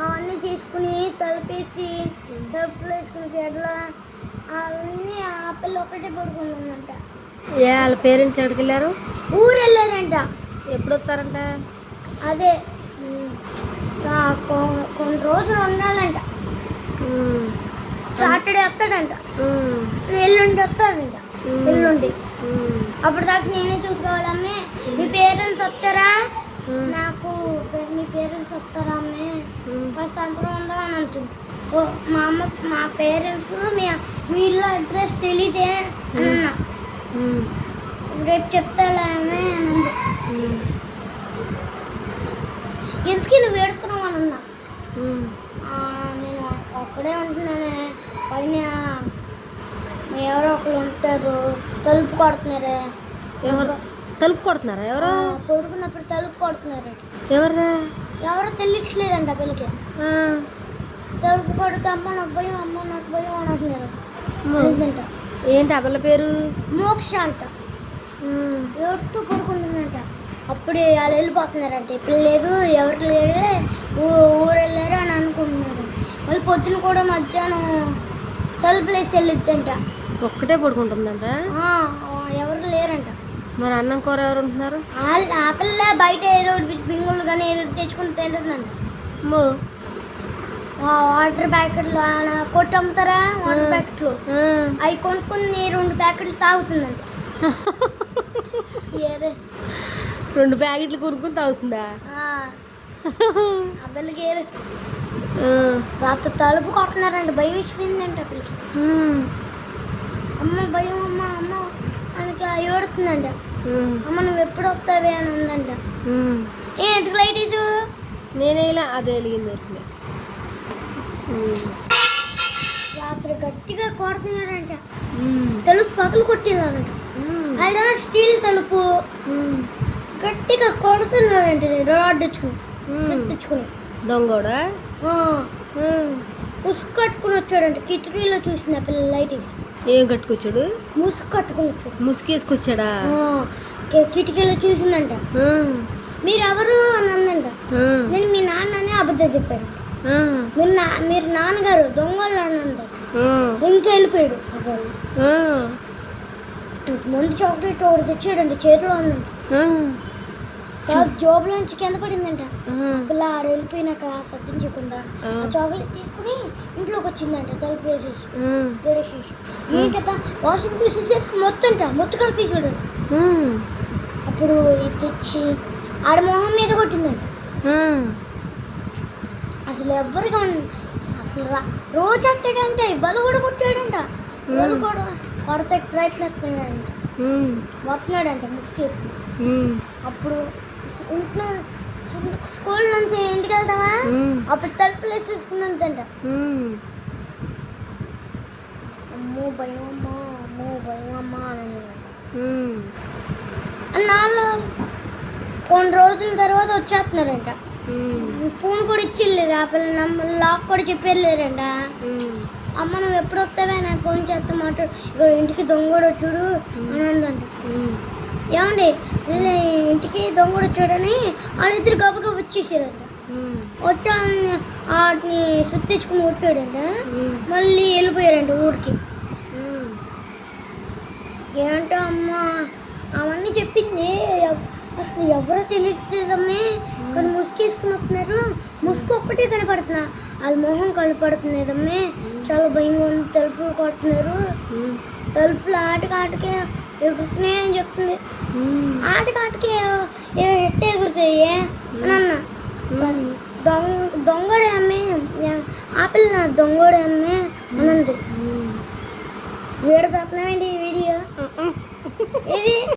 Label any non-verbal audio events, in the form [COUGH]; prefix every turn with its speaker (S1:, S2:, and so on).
S1: అవన్నీ తీసుకుని తలుపేసి తలుపులు వేసుకుని ఎట్లా అవన్నీ ఆ పిల్ల ఒకటే పడుకుందంట
S2: ఏ వాళ్ళ పేరెంట్స్ ఎక్కడికి వెళ్ళారు?
S1: ఊరు వెళ్ళారంట
S2: ఎప్పుడు వస్తారంట
S1: అదే కొన్ని రోజులు ఉండాలంట. సాటర్డే వస్తాడంట. ఎల్లుండి వస్తాడంట. ఎల్లుండి. అప్పుడు దాకా నేనే చూసుకోవాలమ్మే. మీ పేరెంట్స్ వస్తారా? నాకు మీ పేరెంట్స్ వస్తారా అమ్మే. ఫస్ట్ అందరూ ఉండమని అంటుంది ఓ మా అమ్మ మా పేరెంట్స్ మీ మీ ఇల్లు అడ్రస్ తెలియదే అని అన్నా. రేపు చెప్తాలే ఆమె అని
S2: ఉమ్,
S1: ఎందుకు నువ్వు ఏడుతున్నావు అని అన్నా?
S2: ఉమ్.
S1: "ఆ, నేను ఒక్కడే ఉంటున్నానే. పైన ఎవరో ఒకరు ఉంటారు. తలుపు కొడుతున్నారే.
S2: ఎవరు? తలుపు కొడుతున్నారా ఎవరు?
S1: పడుకున్నప్పుడు తలుపు కొడుతున్నారు
S2: ఎవర్రా?
S1: ఎవరో తెలియట్లేదంట పిల్లకి. తలుపు కొడితే అమ్మ నాకు భయం అమ్మ నాకు భయం అని అంటున్నారు.
S2: ఏంటి ఆ పిల్ల పేరు?
S1: మోక్ష అంట. ఎవరితో పడుకుంటుందంట అప్పుడే వాళ్ళు వెళ్ళిపోతున్నారంట. ఇప్పుడు లేదు ఎవరు లేరు ఊరు వెళ్ళారు అని అనుకుంటున్నారు. మళ్ళీ పొద్దున కూడా మధ్యాహ్నం తలుపులేసి వెళ్ళిద్దంట.
S2: ఒక్కటే పడుకుంటుందంట?
S1: ఎవరు లేరంట.
S2: మరి అన్నం కూర ఎవరు ఉంటున్నారు
S1: వాళ్ళ ఆ పిల్ల బయట ఏదో ఒకటి బింగులు కానీ ఏదో తెచ్చుకుని. ఆ, వాటర్ ప్యాకెట్లు కొట్టు అమ్ముతారా? వాటర్. ప్యాకెట్లు. అవి కొనుక్కుని రెండు ప్యాకెట్లు తాగుతుందంట. [LAUGHS] ఏరే.
S2: రెండు ప్యాకెట్లు కొనుక్కుని తాగుతుందా?
S1: ఆ, రాత్రి తలుపు కొడుతున్నారంట. భయం ఇచ్చిపోయిందంట
S2: ఉమ్,
S1: అమ్మ భయం అమ్మ. అమ్మ నువ్వు ఎప్పుడు వస్తావే? అని ఉందంట. ఏ ఎందుకు లైట్ వేసు
S2: నేనే ఇలా అదే వెలిగింది దొరికింది
S1: రాత్రి గట్టిగా కొడుతున్నారంట తలుపు పగలు కొట్టేలాగంట
S2: ఉమ్,
S1: ఆడ స్టీల్ తలుపు. గట్టిగా కొడుతున్నారంట రాడ్ తెచ్చుకుని. తెచ్చుకుని
S2: ఉమ్.
S1: ముసుగు కట్టుకుని వచ్చాడంట. కిటికీలో చూసింది ఆ పిల్ల లైట్ వేసి.
S2: ఏం కట్టుకొచ్చాడు?
S1: ముసుగు కట్టుకుని వచ్చాడు. కి- కిటికీలో చూసిందంట. మీరు ఎవరు అని అందంట. నేను మీ నాన్న అని అబద్ధం చెప్పాడు మీరు నా మీరు నాన్నగారు దొంగలు అని అందంట
S2: ఉమ్,
S1: ఇంకా వెళ్ళిపోయాడు. ముందు చాక్లెట్ ఒకటి తెచ్చాడంట చేతిలో ఉందంట. తర్వాత జోబులోంచి కింద పడిందంట. పిల్ల ఆడ వెళ్ళిపోయినాక సత్యం చేయకుండా
S2: ఆ.
S1: చాక్లెట్ తీసుకుని ఇంట్లోకి వచ్చిందంట తలుపు వేసేసి. గడిచేసి ఏంటబ్బా? వాషింగ్ పీసెస్ మొత్తంట మొత్తకాలు పీసాడు
S2: ఉమ్,
S1: అప్పుడు ఇది తెచ్చి ఆడ మొహం మీద కొట్టిందంట. అసలు ఎవరిగా అసలు రోజు అంతేకంటే ఇవాళ కూడా కొట్టాడంట. ఇవాళ కూడా కొడత ప్రయత్నిస్తున్నాడంట వస్తున్నాడంట ముసుకేసుకుని అప్పుడు ఇంట్లో స్కూల్ నుంచి ఇంటికి వెళ్తామా అప్పుడు తలుపులు వేసేసుకున్నంతంట.
S2: ఉమ్.
S1: అమ్మో భయం అమ్మా అమ్మో భయం అమ్మా అని. అన్నాళ్ళు కొన్ని రోజుల తర్వాత వచ్చేస్తున్నారంట. ఫోన్ కూడా ఇచ్చిర్లేరు ఆ పిల్ల నంబర్ లాక్ కూడా చెప్పలేరంట
S2: ఉమ్,
S1: అమ్మ నువ్వు ఎప్పుడు వస్తావే? నాకు ఫోన్ చేస్తా మాట్లాడు. ఇక్కడ ఇంటికి దొంగడు వచ్చాడు అని అందంట. ఏమండి ఇంటికి దొంగడు వచ్చాడని వాళ్ళిద్దరు గబగబ వచ్చేసారంట. వచ్చి వాటిని సుత్తించుకుని కొట్టాడంట. మళ్ళీ వెళ్ళిపోయారంట ఊరికి.
S2: ఉమ్.
S1: ఏంటో అమ్మ అవన్నీ చెప్పింది. అసలు ఎవరో తెలియట్లేదమ్మే. కానీ ముసుగేసుకుని వస్తున్నారు. ముసుగు ఒక్కటే కనపడుతున్నా. వాళ్ళ మొహం కనపడుతున్నదమ్మే చాలా భయంగా ఉంది. తలుపులు కొడుతున్నారు. తలుపులు ఆటకి ఆటకే ఎగురుతున్నాయి అని చెప్తుంది.
S2: ఉమ్.
S1: ఆటకి ఆటకే ఎ- ఎట్ట ఎగురుతాయి? అని అన్న. దొంగ దొంగడే అమ్మే. ఆపిల్ నా దొంగడే అమ్మే. అని అంది. వీడ తప్పనమేంటి ఈ వీడియో? ఇది